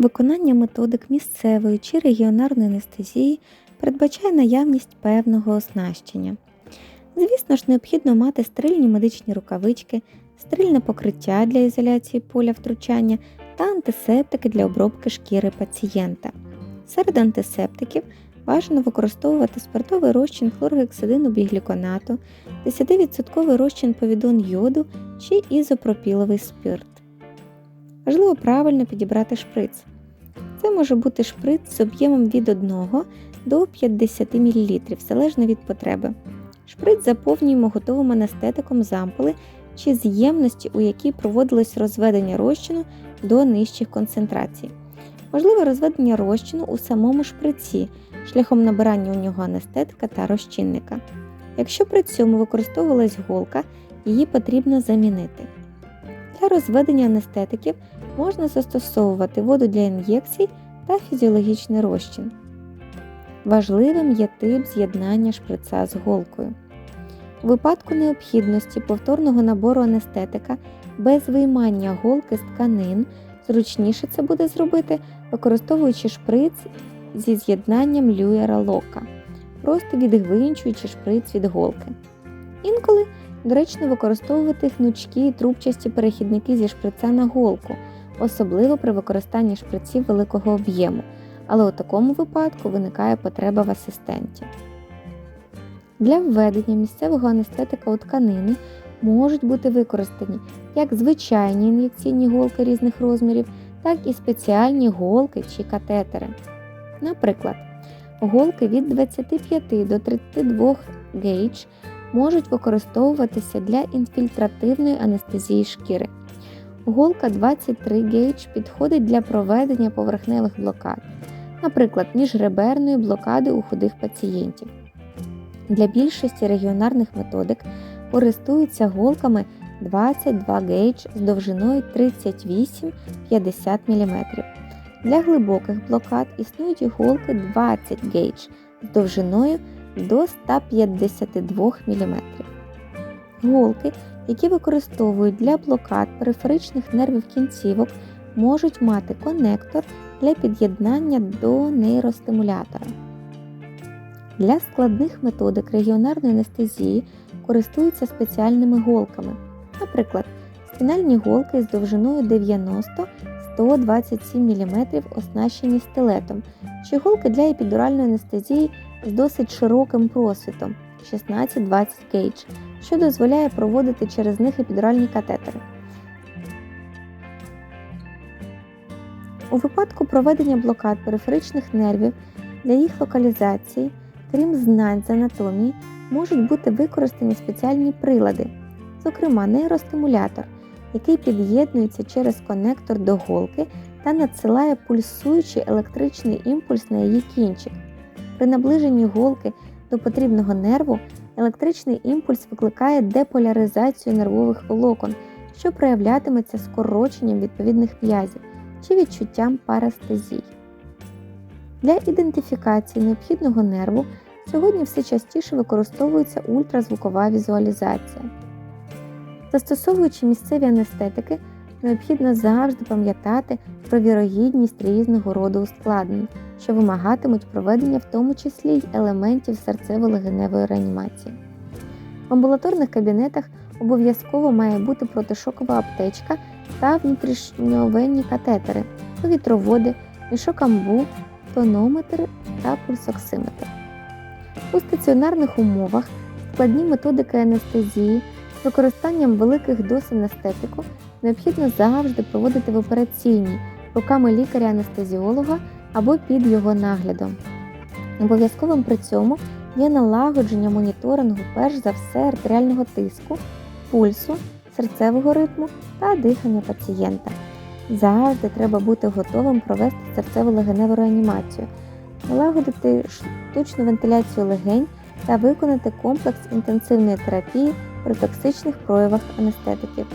Виконання методик місцевої чи регіонарної анестезії передбачає наявність певного оснащення. Звісно ж, необхідно мати стерильні медичні рукавички, стерильне покриття для ізоляції поля втручання та антисептики для обробки шкіри пацієнта. Серед антисептиків бажано використовувати спиртовий розчин хлоргексидину бігліконату, 10% розчин повідон йоду чи ізопропіловий спирт. Важливо правильно підібрати шприц. Це може бути шприц з об'ємом від 1 до 50 мл, залежно від потреби. Шприц заповнюємо готовим анестетиком з чи з ємності, у якій проводилось розведення розчину до нижчих концентрацій. Можливе розведення розчину у самому шприці шляхом набирання у нього анестетика та розчинника. Якщо при цьому використовувалась голка, її потрібно замінити. Для розведення анестетиків можна застосовувати воду для ін'єкцій та фізіологічний розчин. Важливим є тип з'єднання шприца з голкою. У випадку необхідності повторного набору анестетика без виймання голки з тканин зручніше це буде зробити, використовуючи шприц зі з'єднанням люєра лока, просто відгвинчуючи шприц від голки. Інколи доречно використовувати гнучкі і трубчасті перехідники зі шприца на голку, особливо при використанні шприців великого об'єму, але у такому випадку виникає потреба в асистенті. Для введення місцевого анестетика у тканини можуть бути використані як звичайні ін'єкційні голки різних розмірів, так і спеціальні голки чи катетери. Наприклад, голки від 25 до 32 гейдж можуть використовуватися для інфільтративної анестезії шкіри. Голка 23 гейдж підходить для проведення поверхневих блокад, наприклад, міжреберної блокади у худих пацієнтів. Для більшості регіонарних методик користуються голками 22 гейдж з довжиною 38-50 мм. Для глибоких блокад існують голки 20 гейдж з довжиною до 152 мм. Голки, які використовують для блокад периферичних нервів кінцівок, можуть мати конектор для під'єднання до нейростимулятора. Для складних методик регіонарної анестезії користуються спеціальними голками, наприклад, спінальні голки з довжиною 90-127 мм оснащені стилетом, чи голки для епідуральної анестезії з досить широким просвітом 16-20 гейдж, що дозволяє проводити через них епідуральні катетери. У випадку проведення блокад периферичних нервів для їх локалізації, крім знань з анатомії, можуть бути використані спеціальні прилади, зокрема нейростимулятор, який під'єднується через конектор до голки та надсилає пульсуючий електричний імпульс на її кінчик. При наближенні голки до потрібного нерву електричний імпульс викликає деполяризацію нервових волокон, що проявлятиметься скороченням відповідних м'язів чи відчуттям парастезії. Для ідентифікації необхідного нерву сьогодні все частіше використовується ультразвукова візуалізація. Застосовуючи місцеві анестетики, необхідно завжди пам'ятати про вірогідність різного роду ускладнень, що вимагатимуть проведення в тому числі й елементів серцево-легеневої реанімації. В амбулаторних кабінетах обов'язково має бути протишокова аптечка та внутрішньовенні катетери, повітроводи, мішок амбу, тонометр та пульсоксиметр. У стаціонарних умовах складні методики анестезії з використанням великих доз анестетику необхідно завжди проводити в операційній руками лікаря-анестезіолога або під його наглядом. Обов'язковим при цьому є налагодження моніторингу перш за все артеріального тиску, пульсу, серцевого ритму та дихання пацієнта. Завжди треба бути готовим провести серцево-легеневу реанімацію, налагодити штучну вентиляцію легень та виконати комплекс інтенсивної терапії при токсичних проявах анестетиків.